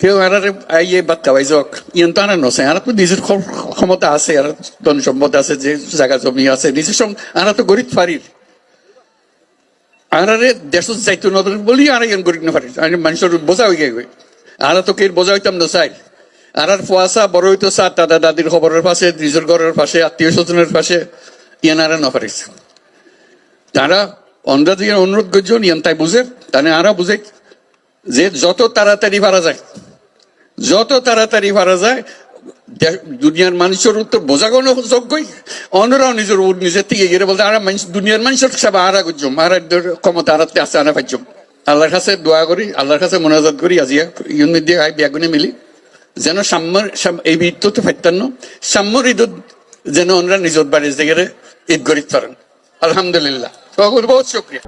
কেউ আর আইয়ে বাদ খাওয়াই যাক ইয়ন তো আর নছে আর তো নিজের ক্ষ- ক্ষমতা আছে আর ধন সম্পদ আছে যে জায়গা জমি আছে নিজের সঙ্গে আর তো গরিব ফারির আর আরে দেশ যাইতো নদর বলি আর ইয়ন গরিব না ফারির আর মানুষের বোঝা হয়ে গেছে আর তো কে বোঝা হইতাম না চাই আর আর ফুয়াশা বড় হইতো চা দাদা দাদির খবরের পাশে নিজের ঘরের পাশে আত্মীয় স্বজনের পাশে ইয়ান আর না পারিস তারা অন্ধা দিয়ে অনুরোধ করছেন ইয়ান তাই বুঝে তাহলে আরা বুঝে যে যত তাড়াতাড়ি পারা যায় যত তাড়াতাড়ি পারা যায় দুনিয়ার মানুষের উত্তর বোঝা কোনো যোগ্যই। অন্যরাও নিজের নিজের থেকে গিয়ে বলতে, আর মানুষ, দুনিয়ার মানুষের সব আরা করছম আর ক্ষমতা আরাতে আছে আনা পাইছম আল্লাহর কাছে দোয়া করি, আল্লাহর কাছে মনোজাত করি, আজি ইউন দিয়ে আই বিয়াগুনে মিলি। যেন সাম্যর এই ঈদ তো ফাইতান্ন সাম্যর ঈদত যেন ওনারা নিজত বাড়ির জায়গায় ঈদ গরিত পারেন আলহামদুলিল্লাহ। বহুত শুক্রিয়া।